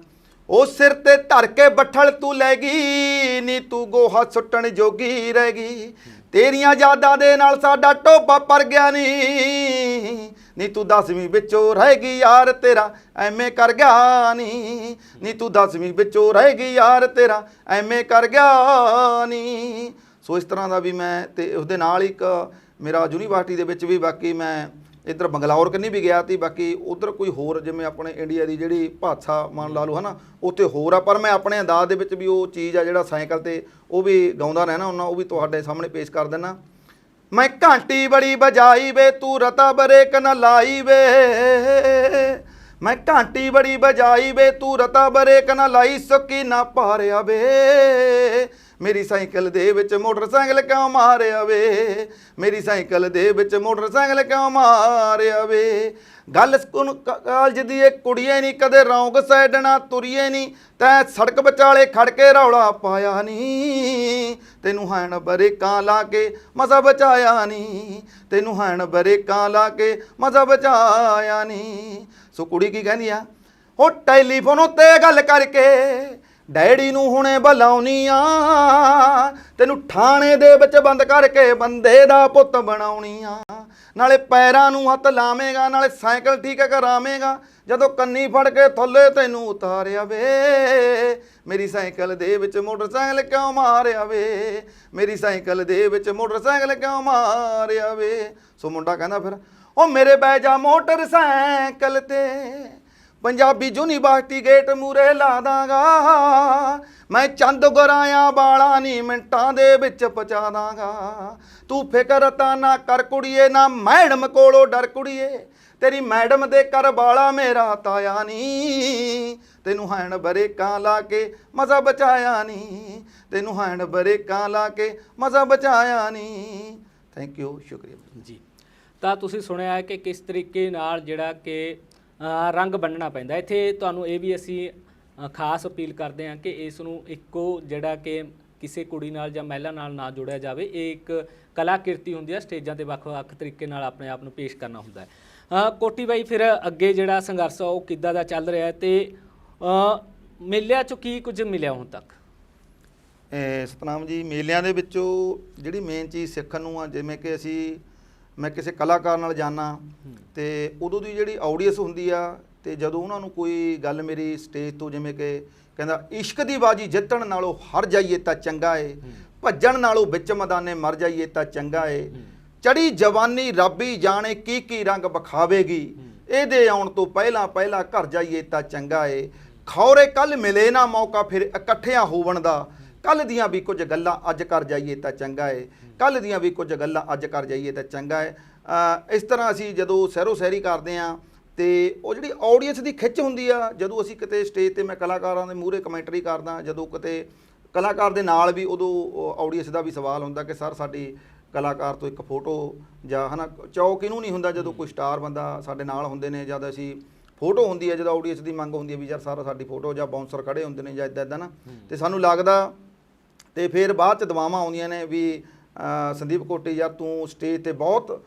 ਉਹ ਸਿਰ ਤੇ ਧਰ ਕੇ ਬੱਠਲ ਤੂੰ ਲੈ ਗਈ ਨੀ ਤੂੰ ਗੋਹਾ ਸੁੱਟਣ ਜੋਗੀ ਰਹਿ ਗਈ। ਤੇਰੀਆਂ ਯਾਦਾਂ ਦੇ ਨਾਲ ਸਾਡਾ ਟੋਪਾ ਪਰ ਗਿਆ ਨੀ। ਨੀ ਤੂੰ ਦਸਵੀਂ ਵਿੱਚੋਂ ਰਹਿ ਗਈ ਯਾਰ ਤੇਰਾ, ਐਵੇਂ ਕਰ ਗਿਆ ਨੀ। ਨੀ ਤੂੰ ਦਸਵੀਂ ਵਿੱਚੋਂ ਰਹਿ ਗਈ ਯਾਰ ਤੇਰਾ, ਐਵੇਂ ਕਰ ਗਿਆ ਨੀ। ਸੋ ਇਸ ਤਰ੍ਹਾਂ ਦਾ ਵੀ ਮੈਂ ਤੇ ਉਸਦੇ ਨਾਲ ਇੱਕ ਮੇਰਾ ਯੂਨੀਵਰਸਿਟੀ ਦੇ ਵਿੱਚ ਵੀ ਬਾਕੀ ਮੈਂ ਇੱਧਰ ਬੰਗਲੌਰ ਕੰਨੀ ਵੀ ਗਿਆ ਤੀ ਬਾਕੀ ਉਧਰ ਕੋਈ ਹੋਰ ਜਿਵੇਂ ਆਪਣੇ ਇੰਡੀਆ ਦੀ ਜਿਹੜੀ ਭਾਸ਼ਾ ਮੰਨ ਲਾ ਲਓ ਹਨਾ, ਉੱਥੇ ਹੋਰ ਆ, ਪਰ ਮੈਂ ਆਪਣੇ ਅੰਦਾਜ਼ ਦੇ ਵਿੱਚ ਵੀ ਉਹ ਚੀਜ਼ ਆ ਜਿਹੜਾ ਸਾਈਕਲ ਤੇ ਉਹ ਵੀ ਗਾਉਂਦਾ ਰਹਿਣਾ, ਉਹਨਾਂ ਉਹ ਵੀ ਤੁਹਾਡੇ ਸਾਹਮਣੇ ਪੇਸ਼ ਕਰ ਦਿੰਨਾ ਮੈਂ ਘਾਂਟੀ ਬੜੀ ਵਜਾਈ ਵੇ, ਤੂੰ ਰਤਾ ਬਰੇਕ ਨਾ ਲਾਈ ਵੇ। ਮੈਂ ਘਾਂਟੀ ਬੜੀ ਵਜਾਈ ਵੇ, ਤੂੰ ਰਤਾ ਬਰੇਕ ਨਾ ਲਾਈ, ਸਕੀ ਨਾ ਪਾਰਿਆ ਵੇ। ਮੇਰੀ ਸਾਈਕਲ ਦੇ ਵਿੱਚ ਮੋਟਰਸਾਈਕਲ ਕਿਉਂ ਮਾਰਿਆ ਵੇ? ਮੇਰੀ ਸਾਈਕਲ ਦੇ ਵਿੱਚ ਮੋਟਰਸਾਈਕਲ ਕਿਉਂ ਮਾਰਿਆ ਵੇ? ਗੱਲ ਸਕੂਨ ਕ- ਕਾਲਜ ਦੀ ਇਹ ਕੁੜੀਏ ਨਹੀਂ ਕਦੇ ਰੌਂਗ ਸਾਈਡ ਨਾ ਤੁਰੀਏ ਨਹੀਂ ਤੈਂ ਸੜਕ ਵਿਚਾਲੇ ਖੜ ਕੇ ਰੌਲਾ ਪਾਇਆ ਨਹੀਂ ਤੈਨੂੰ ਹੈਣ ਬਰੇਕਾਂ ਲਾ ਕੇ ਮਜ਼ਾ ਬਚਾਇਆ ਨਹੀਂ ਤੈਨੂੰ ਹੈਣ ਬਰੇਕਾਂ ਲਾ ਕੇ ਮਜ਼ਾ ਬਚਾਇਆ ਨਹੀਂ ਸੋ ਕੁੜੀ ਕੀ ਕਹਿੰਦੀ ਆ? ਉਹ ਟੈਲੀਫੋਨ ਉੱਤੇ ਗੱਲ ਕਰਕੇ ਡੈਡੀ ਨੂੰ ਹੁਣੇ ਬੁਲਾਉਣੀ ਆ ਤੈਨੂੰ ਥਾਣੇ ਦੇ ਵਿੱਚ ਬੰਦ ਕਰਕੇ ਬੰਦੇ ਦਾ ਪੁੱਤ ਬਣਾਉਣੀ ਆ ਨਾਲੇ ਪੈਰਾਂ ਨੂੰ ਹੱਥ ਲਾਵੇਂਗਾ, ਨਾਲੇ ਸਾਈਕਲ ਠੀਕ ਕਰਾਵੇਂਗਾ। ਜਦੋਂ ਕੰਨੀ ਫੜ ਕੇ ਥੱਲੇ ਤੈਨੂੰ ਉਤਾਰਿਆ ਵੇ, ਮੇਰੀ ਸਾਈਕਲ ਦੇ ਵਿੱਚ ਮੋਟਰਸਾਈਕਲ ਕਿਉਂ ਮਾਰਿਆ ਵੇ? ਮੇਰੀ ਸਾਈਕਲ ਦੇ ਵਿੱਚ ਮੋਟਰਸਾਈਕਲ ਕਿਉਂ ਮਾਰਿਆ ਵੇ? ਸੋ ਮੁੰਡਾ ਕਹਿੰਦਾ ਫਿਰ, ਉਹ ਮੇਰੇ ਬਹਿ ਜਾ ਮੋਟਰਸਾਈਕਲ ਤੇ। ਪੰਜਾਬੀ ਯੂਨੀਵਰਸਿਟੀ ਗੇਟ ਮੂਰੇ ਲਾ ਦਾਂਗਾ ਮੈਂ ਚੰਦ ਗੁਰਾਇਆ ਬਾਲਾ ਨਹੀਂ ਮਿੰਟਾਂ ਦੇ ਵਿੱਚ ਪਹੁੰਚਾ ਦਾਂਗਾ ਤੂੰ ਫਿਕਰ ਤਾਂ ਨਾ ਕਰ ਕੁੜੀਏ, ਨਾ ਮੈਡਮ ਕੋਲੋਂ ਡਰ ਕੁੜੀਏ। ਤੇਰੀ ਮੈਡਮ ਦੇ ਕਰ ਬਾਲਾ ਮੇਰਾ ਤਾਇਆ ਨਹੀਂ ਤੈਨੂੰ ਹੈਣ ਬਰੇਕਾਂ ਲਾ ਕੇ ਮਜ਼ਾ ਬਚਾਇਆ ਨਹੀਂ ਤੈਨੂੰ ਹੈਣ ਬਰੇਕਾਂ ਲਾ ਕੇ ਮਜ਼ਾ ਬਚਾਇਆ ਨਹੀਂ ਥੈਂਕ ਯੂ ਸ਼ੁਕਰੀਆ। ਜੀ। ਤਾਂ ਤੁਸੀਂ ਸੁਣਿਆ ਹੈ ਕਿ ਕਿਸ ਤਰੀਕੇ ਨਾਲ ਜਿਹੜਾ ਕਿ ਰੰਗ ਬੰਨਣਾ ਪੈਂਦਾ। ਇੱਥੇ ਤੁਹਾਨੂੰ ਇਹ ਵੀ ਅਸੀਂ ਖਾਸ ਅਪੀਲ ਕਰਦੇ ਹਾਂ ਕਿ ਇਸ ਨੂੰ ਇੱਕੋ ਜਿਹੜਾ ਕਿ ਕਿਸੇ ਕੁੜੀ ਨਾਲ ਜਾਂ ਮਹਿਲਾ ਨਾਲ ਨਾ ਜੋੜਿਆ ਜਾਵੇ। ਇਹ ਇੱਕ ਕਲਾ ਕਿਰਤੀ ਹੁੰਦੀ ਹੈ ਸਟੇਜਾਂ ਤੇ ਵੱਖ-ਵੱਖ ਤਰੀਕੇ ਨਾਲ ਆਪਣੇ ਆਪ ਨੂੰ ਪੇਸ਼ ਕਰਨਾ ਹੁੰਦਾ ਹੈ। ਕੋਟੀ ਬਾਈ, ਫਿਰ ਅੱਗੇ ਜਿਹੜਾ ਸੰਘਰਸ਼ ਆ, ਉਹ ਕਿੱਦਾਂ ਦਾ ਚੱਲ ਰਿਹਾ ਹੈ ਤੇ ਮੇਲਿਆਂ ਚੋਂ ਕੀ ਕੁਝ ਮਿਲਿਆ ਹੁਣ ਤੱਕ? ਸਤਨਾਮ ਜੀ, ਮੇਲਿਆਂ ਦੇ ਵਿੱਚੋਂ ਜਿਹੜੀ ਮੇਨ ਚੀਜ਼ ਸਿੱਖਣ ਨੂੰ ਆ, ਜਿਵੇਂ ਕਿ ਅਸੀਂ ਮੈਂ ਕਿਸੇ ਕਲਾਕਾਰ ਨਾਲ ਜਾਣਾ ਤੇ ਉਦੋਂ ਦੀ ਜਿਹੜੀ ਆਡੀਅנס ਹੁੰਦੀ ਆ ਤੇ ਜਦੋਂ ਉਹਨਾਂ ਨੂੰ ਕੋਈ ਗੱਲ ਮੇਰੀ ਸਟੇਜ ਤੋਂ ਜਿਵੇਂ ਕਿ ਕਹਿੰਦਾ, ਇਸ਼ਕ ਦੀ ਬਾਜੀ ਜਿੱਤਣ ਨਾਲੋਂ ਹਰ ਜਾਈਏ ਤਾਂ ਚੰਗਾ ਏ, ਭੱਜਣ ਨਾਲੋਂ ਵਿੱਚ ਮੈਦਾਨੇ ਮਰ ਜਾਈਏ ਤਾਂ ਚੰਗਾ ਏ ਚੜੀ ਜਵਾਨੀ ਰੱਬੀ ਜਾਣੇ ਕੀ ਕੀ ਰੰਗ ਵਿਖਾਵੇਗੀ, ਇਹਦੇ ਆਉਣ ਤੋਂ ਪਹਿਲਾਂ ਪਹਿਲਾਂ ਘਰ ਜਾਈਏ ਤਾਂ ਚੰਗਾ ਏ, ਖੌਰੇ ਕੱਲ ਮਿਲੇ ਨਾ ਮੌਕਾ ਫਿਰ ਇਕੱਠਿਆਂ ਹੋਵਣ ਦਾ ਕੱਲ ਦੀਆਂ ਵੀ ਕੁਝ ਗੱਲਾਂ ਅੱਜ ਕਰ ਜਾਈਏ ਤਾਂ ਚੰਗਾ ਏ। ਕੱਲ ਦੀਆਂ ਵੀ ਕੁਝ ਗੱਲਾਂ ਅੱਜ ਕਰ ਜਾਈਏ ਤਾਂ ਚੰਗਾ ਏ। ਇਸ ਤਰ੍ਹਾਂ ਅਸੀਂ ਜਦੋਂ ਸਹਿਰੋ ਸਹਿਰੀ ਕਰਦੇ ਆਂ ਤੇ ਉਹ ਜਿਹੜੀ ਆਡੀਅנס ਦੀ ਖਿੱਚ ਹੁੰਦੀ ਆ, ਜਦੋਂ ਅਸੀਂ ਕਿਤੇ ਸਟੇਜ ਤੇ ਮੈਂ ਕਲਾਕਾਰਾਂ ਦੇ ਮੂਹਰੇ ਕਮੈਂਟਰੀ ਕਰਦਾ, ਜਦੋਂ ਕਿਤੇ ਕਲਾਕਾਰ ਦੇ ਨਾਲ ਵੀ ਉਦੋਂ ਆਡੀਅנס ਦਾ ਵੀ ਸਵਾਲ ਹੁੰਦਾ ਕਿ ਸਰ, ਸਾਡੀ ਕਲਾਕਾਰ ਤੋਂ ਇੱਕ ਫੋਟੋ ਜਾਂ ਹਨਾ, ਚੌਕ ਇਹਨੂੰ ਨਹੀਂ ਹੁੰਦਾ ਜਦੋਂ ਕੋਈ ਸਟਾਰ ਬੰਦਾ ਸਾਡੇ ਨਾਲ ਹੁੰਦੇ ਨੇ ਜਦ ਅਸੀਂ ਫੋਟੋ ਹੁੰਦੀ ਹੈ ਜਦੋਂ ਆਡੀਅנס ਦੀ ਮੰਗ ਹੁੰਦੀ ਹੈ ਵੀ ਯਾਰ ਸਾਰਾ ਸਾਡੀ ਫੋਟੋ ਜਾਂ ਬਾਉਂਸਰ ਖੜੇ ਹੁੰਦੇ ਨੇ ਜਾਂ ਇਦਾਂ ਇਦਾਂ ਨਾ। ਤੇ ਸਾਨੂੰ ਲੱਗਦਾ ਤੇ ਫਿਰ ਬਾਅਦ ਚ ਦਵਾਵਾਂ ਆਉਂਦੀਆਂ ਨੇ ਵੀ ਸੰਦੀਪ ਕੋਟੀ ਯਾਰ ਤੂੰ ਸਟੇਜ ਤੇ ਬਹੁਤ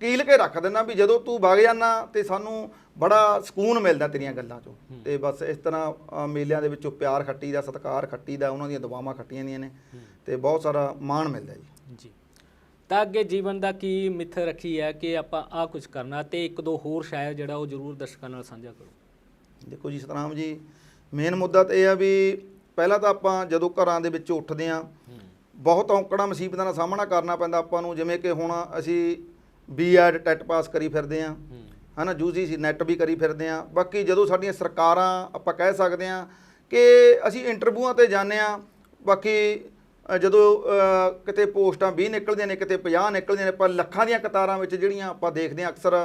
ਕੀਲ ਕੇ ਰੱਖ ਦਿੰਦਾ ਵੀ ਜਦੋਂ ਤੂੰ ਵਗ ਜਾਣਾ ਤੇ ਸਾਨੂੰ ਬੜਾ ਸਕੂਨ ਮਿਲਦਾ ਤੇਰੀਆਂ ਗੱਲਾਂ ਚੋਂ। ਤੇ ਬਸ ਇਸ ਤਰ੍ਹਾਂ ਮੇਲਿਆਂ ਦੇ ਵਿੱਚੋਂ ਪਿਆਰ ਖੱਟੀ ਦਾ ਸਤਿਕਾਰ ਖੱਟੀ ਦਾ ਉਹਨਾਂ ਦੀਆਂ ਦਵਾਵਾਂ ਖੱਟੀਆਂ ਦੀਆਂ ਨੇ। ਤੇ ਬਹੁਤ ਸਾਰਾ ਮਾਣ ਮਿਲਦਾ ਜੀ। ਜੀ। ਤਾਂ ਅੱਗੇ ਜੀਵਨ ਦਾ ਕੀ ਮਿੱਥ ਰੱਖੀ ਹੈ ਕਿ ਆਪਾਂ ਆ ਕੁਝ ਕਰਨਾ ਤੇ ਇੱਕ ਦੋ ਹੋਰ ਸ਼ਾਇਰ ਜਿਹੜਾ ਉਹ ਜ਼ਰੂਰ ਦਰਸ਼ਕਾਂ ਨਾਲ ਸਾਂਝਾ ਕਰੋ। ਦੇਖੋ ਜੀ ਸਤਨਾਮ ਜੀ ਮੇਨ ਮੁੱਦਾ ਤਾਂ ਇਹ ਆ ਵੀ ਪਹਿਲਾਂ ਤਾਂ ਆਪਾਂ ਜਦੋਂ ਘਰਾਂ ਦੇ ਵਿੱਚ ਉੱਠਦੇ ਆ ਬਹੁਤ ਔਂਕੜਾਂ ਮੁਸੀਬਤਾਂ ਦਾ ਸਾਹਮਣਾ ਕਰਨਾ ਪੈਂਦਾ ਆਪਾਂ ਨੂੰ ਜਿਵੇਂ ਕਿ ਹੁਣ ਅਸੀਂ ਬੀਐਡ ਟੈਟ ਪਾਸ ਕਰੀ ਫਿਰਦੇ ਆ ਹਨਾ ਯੂਜੀਸੀ ਨੈਟ ਵੀ ਕਰੀ ਫਿਰਦੇ ਆ ਬਾਕੀ ਜਦੋਂ ਸਾਡੀਆਂ ਸਰਕਾਰਾਂ ਆਪਾਂ ਕਹਿ ਸਕਦੇ ਆ ਕਿ ਅਸੀਂ ਇੰਟਰਵਿਊਆਂ ਤੇ ਜਾਂਦੇ ਆ ਬਾਕੀ ਜਦੋਂ ਕਿਤੇ ਪੋਸਟਾਂ 20 ਨਿਕਲਦੀਆਂ ਨੇ ਕਿਤੇ 50 ਨਿਕਲਦੀਆਂ ਨੇ ਪਰ ਲੱਖਾਂ ਦੀਆਂ ਕਤਾਰਾਂ ਵਿੱਚ ਜਿਹੜੀਆਂ ਆਪਾਂ ਦੇਖਦੇ ਆ ਅਕਸਰ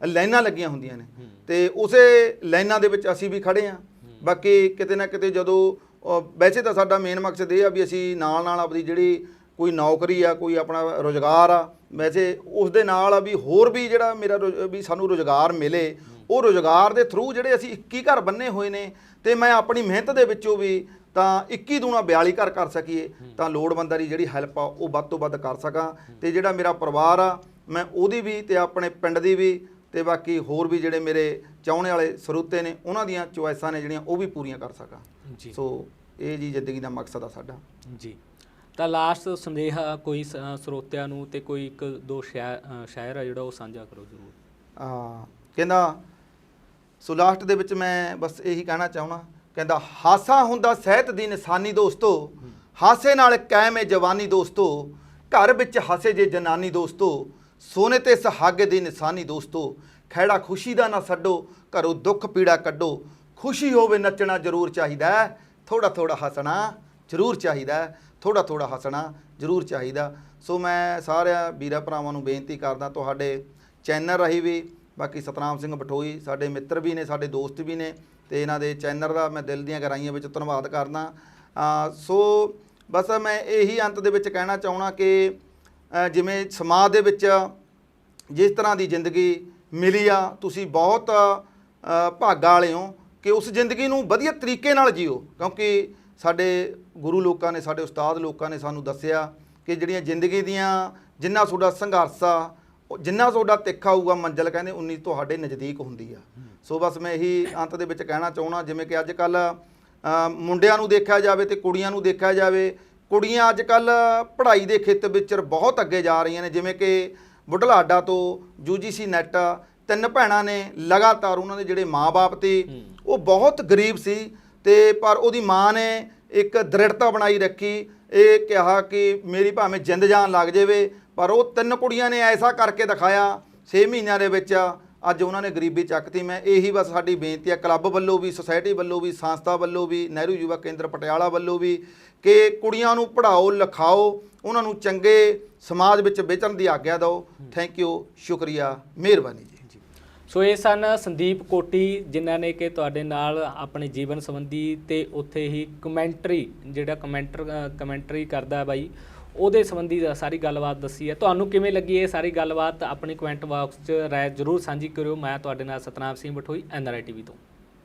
ਲਾਈਨਾਂ ਲੱਗੀਆਂ ਹੁੰਦੀਆਂ ਨੇ। ਤੇ ਉਸੇ ਲਾਈਨਾਂ ਦੇ ਵਿੱਚ ਅਸੀਂ ਵੀ ਖੜੇ ਆ ਬਾਕੀ ਕਿਤੇ ਨਾ ਕਿਤੇ ਜਦੋਂ ਵੈਸੇ ਤਾਂ ਸਾਡਾ ਮੇਨ ਮਕਸਦ ਇਹ ਆ ਵੀ ਅਸੀਂ ਨਾਲ ਨਾਲ ਆਪਣੀ ਜਿਹੜੀ ਕੋਈ ਨੌਕਰੀ ਆ, ਕੋਈ ਆਪਣਾ ਰੋਜ਼ਗਾਰ ਆ, ਵੈਸੇ ਉਸ ਦੇ ਨਾਲ ਆ ਵੀ ਹੋਰ ਵੀ ਜਿਹੜਾ ਮੇਰਾ ਰੁਜ਼- ਵੀ ਸਾਨੂੰ ਰੋਜ਼ਗਾਰ ਮਿਲੇ, ਉਹ ਰੋਜ਼ਗਾਰ ਦੇ ਥਰੂ ਜਿਹੜੇ ਅਸੀਂ 21 ਘਰ ਬੰਨੇ ਹੋਏ ਨੇ, ਤੇ ਮੈਂ ਆਪਣੀ ਮਿਹਨਤ ਦੇ ਵਿੱਚੋਂ ਵੀ ਤਾਂ 21 ਦੂਣਾ 42 ਘਰ ਕਰ ਸਕੀਏ, ਤਾਂ ਲੋੜਵੰਦਾਂ ਦੀ ਜਿਹੜੀ ਹੈਲਪ ਆ, ਉਹ ਵੱਧ ਤੋਂ ਵੱਧ ਕਰ ਸਕਾਂ, ਤੇ ਜਿਹੜਾ ਮੇਰਾ ਪਰਿਵਾਰ ਆ, ਮੈਂ ਉਹਦੀ ਵੀ ਤੇ ਆਪਣੇ ਪਿੰਡ ਦੀ ਵੀ, ਤੇ ਬਾਕੀ ਹੋਰ ਵੀ ਜਿਹੜੇ ਮੇਰੇ ਚਾਹਣੇ ਵਾਲੇ ਸਰੋਤੇ ਨੇ, ਉਹਨਾਂ ਦੀਆਂ ਚੁਆਇਸਾਂ ਨੇ ਜਿਹੜੀਆਂ, ਉਹ ਵੀ ਪੂਰੀਆਂ ਕਰ ਸਕਾਂ। ਜੀ। ਸੋ ਇਹ ਜੀ ਜ਼ਿੰਦਗੀ ਦਾ ਮਕਸਦ ਆ ਸਾਡਾ। ਜੀ। ਤਾਂ ਲਾਸਟ ਸੰਦੇਹਾ ਕੋਈ ਸ- ਸਰੋਤਿਆਂ ਨੂੰ ਤੇ ਕੋਈ ਇੱਕ ਦੋ ਸ਼ਾਇਰ ਅ, ਸ਼ਾਇਰ ਆ ਜਿਹੜਾ ਉਹ ਸਾਂਝਾ ਕਰੋ ਜ਼ਰੂਰ। ਆ ਕਹਿੰਦਾ ਸੋ ਲਾਸਟ ਦੇ ਵਿੱਚ ਮੈਂ ਬਸ ਇਹੀ ਕਹਿਣਾ ਚਾਹਣਾ ਕਹਿੰਦਾ ਹਾਸਾ ਹੁੰਦਾ ਸਿਹਤ ਦੀ ਨਿਸ਼ਾਨੀ ਦੋਸਤੋ ਹਾਸੇ ਨਾਲ ਕਾਇਮ ਹੈ ਜਵਾਨੀ ਦੋਸਤੋ ਘਰ ਵਿੱਚ ਹਾਸੇ ਜੇ ਜਨਾਨੀ ਦੋਸਤੋ ਸੋਨੇ ਤੇ ਸੁਹਾਗੇ ਦੀ ਨਿਸ਼ਾਨੀ ਦੋਸਤੋ ਖਹਿੜਾ ਖੁਸ਼ੀ ਦਾ ਨਾ ਛੱਡੋ ਘਰੋਂ ਦੁੱਖ ਪੀੜਾ ਕੱਢੋ ਖੁਸ਼ੀ ਹੋਵੇ ਨੱਚਣਾ ਜ਼ਰੂਰ ਚਾਹੀਦਾ ਥੋੜਾ ਥੋੜਾ ਹੱਸਣਾ ਜ਼ਰੂਰ ਚਾਹੀਦਾ ਥੋੜਾ ਥੋੜਾ ਹੱਸਣਾ ਜ਼ਰੂਰ ਚਾਹੀਦਾ। ਸੋ ਮੈਂ ਸਾਰਿਆਂ ਵੀਰਾਂ ਭਰਾਵਾਂ ਨੂੰ ਬੇਨਤੀ ਕਰਦਾ ਤੁਹਾਡੇ ਚੈਨਲ ਰਾਹੀਂ ਵੀ ਬਾਕੀ ਸਤਨਾਮ ਸਿੰਘ ਬਠੋਈ ਸਾਡੇ ਮਿੱਤਰ ਵੀ ਨੇ ਸਾਡੇ ਦੋਸਤ ਵੀ ਨੇ ਤੇ ਇਹਨਾਂ ਦੇ ਚੈਨਲ ਦਾ ਮੈਂ ਦਿਲ ਦੀਆਂ ਗਹਿਰਾਈਆਂ ਵਿੱਚ ਧੰਨਵਾਦ ਕਰਦਾ। ਸੋ ਬਸ ਮੈਂ ਇਹੀ ਅੰਤ ਦੇ ਵਿੱਚ ਕਹਿਣਾ ਚਾਹਣਾ ਕਿ ਜਿਵੇਂ ਸਮਾਜ ਦੇ ਵਿੱਚ ਜਿਸ ਤਰ੍ਹਾਂ ਦੀ ਜ਼ਿੰਦਗੀ ਮਿਲੀ ਆ ਤੁਸੀਂ ਬਹੁਤ ਅ, ਭਾਗਾਂ ਵਾਲੇ ਹੋ ਕਿ ਉਸ ਜ਼ਿੰਦਗੀ ਨੂੰ ਵਧੀਆ ਤਰੀਕੇ ਨਾਲ ਜੀਓ। ਕਿਉਂਕਿ ਸਾਡੇ ਗੁਰੂ ਲੋਕਾਂ ਨੇ, ਸਾਡੇ ਉਸਤਾਦ ਲੋਕਾਂ ਨੇ ਸਾਨੂੰ ਦੱਸਿਆ ਕਿ ਜਿਹੜੀਆਂ ਜ਼ਿੰਦਗੀ ਦੀਆਂ ਜਿੰਨਾ ਤੁਹਾਡਾ ਸੰਘਰਸ਼ ਆ ਜਿੰਨਾ ਤੁਹਾਡਾ ਤਿੱਖਾ ਹੋਊਗਾ ਮੰਜ਼ਲ ਕਹਿੰਦੇ, ਉਨੀ ਤੁਹਾਡੇ ਨਜ਼ਦੀਕ ਹੁੰਦੀ ਆ। ਸੋ ਬਸ ਮੈਂ ਇਹੀ ਅੰਤ ਦੇ ਵਿੱਚ ਕਹਿਣਾ ਚਾਹਣਾ ਜਿਵੇਂ ਕਿ ਅੱਜ ਕੱਲ ਮੁੰਡਿਆਂ ਨੂੰ ਦੇਖਿਆ ਜਾਵੇ ਤੇ ਕੁੜੀਆਂ ਨੂੰ ਦੇਖਿਆ ਜਾਵੇ, ਕੁੜੀਆਂ ਅੱਜ ਕੱਲ ਪੜ੍ਹਾਈ ਦੇ ਖੇਤਰ ਵਿੱਚ ਬਹੁਤ ਅੱਗੇ ਜਾ ਰਹੀਆਂ ਨੇ, ਜਿਵੇਂ ਕਿ ਬੁਢਲਾਡਾ ਤੋਂ ਯੂਜੀਸੀ ਨੈਟ ਤਿੰਨ ਭੈਣਾਂ ਨੇ ਲਗਾਤਾਰ ਉਹਨਾਂ ਦੇ ਜਿਹੜੇ ਮਾਪੇ ਤੇ ਉਹ ਬਹੁਤ ਗਰੀਬ ਸੀ ਤੇ ਪਰ ਉਹਦੀ ਮਾਂ ਨੇ ਇੱਕ ਦ੍ਰਿੜਤਾ ਬਣਾਈ ਰੱਖੀ ਇਹ ਕਿਹਾ ਕਿ ਮੇਰੀ ਭਾਵੇਂ ਜਿੰਦ ਜਾਨ ਲੱਗ ਜਾਵੇ ਪਰ ਉਹ ਤਿੰਨ ਕੁੜੀਆਂ ਨੇ ਐਸਾ ਕਰਕੇ ਦਿਖਾਇਆ 6 ਮਹੀਨਿਆਂ ਦੇ ਵਿੱਚ ਅੱਜ ਉਹਨਾਂ ਨੇ ਗਰੀਬੀ ਚੱਕਤੀ। ਮੈਂ ਇਹੀ ਬਸ ਸਾਡੀ ਬੇਨਤੀ ਹੈ ਕਲੱਬ ਵੱਲੋਂ ਵੀ ਸੁਸਾਇਟੀ ਵੱਲੋਂ ਵੀ ਸੰਸਥਾ ਵੱਲੋਂ ਵੀ ਨਹਿਰੂ ਯੁਵਾ ਕੇਂਦਰ ਪਟਿਆਲਾ ਵੱਲੋਂ ਵੀ ਕਿ ਕੁੜੀਆਂ ਨੂੰ ਪੜ੍ਹਾਓ ਲਿਖਾਓ ਉਹਨਾਂ ਨੂੰ ਚੰਗੇ ਸਮਾਜ ਵਿੱਚ ਵਿਚਰਨ ਦੀ ਆਗਿਆ ਦਿਓ। ਥੈਂਕ ਯੂ ਸ਼ੁਕਰੀਆ ਮਿਹਰਬਾਨੀ ਸੋ ਇਹ ਸਨ ਸੰਦੀਪ ਕੋਟੀ ਜਿਨ੍ਹਾਂ ਨੇ ਕਿ ਤੁਹਾਡੇ ਨਾਲ ਆਪਣੇ ਜੀਵਨ ਸੰਬੰਧੀ ਤੇ ਉੱਥੇ ਹੀ ਕਮੈਂਟਰੀ, ਜਿਹੜਾ ਕਮੈਂਟਰ ਕਮੈਂਟਰੀ ਕਰਦਾ ਬਾਈ, ਉਹਦੇ ਸੰਬੰਧੀ ਸਾਰੀ ਗੱਲਬਾਤ ਦੱਸੀ ਹੈ। ਤੁਹਾਨੂੰ ਕਿਵੇਂ ਲੱਗੀ ਇਹ ਸਾਰੀ ਗੱਲਬਾਤ? ਆਪਣੀ ਕਮੈਂਟ ਬਾਕਸ 'ਚ ਰਾਏ ਜ਼ਰੂਰ ਸਾਂਝੀ ਕਰਿਓ। ਮੈਂ ਤੁਹਾਡੇ ਨਾਲ ਸਤਨਾਮ ਸਿੰਘ ਬਠੋਈ ਐਨਆਰਆਈ ਟੀਵੀ ਤੋਂ।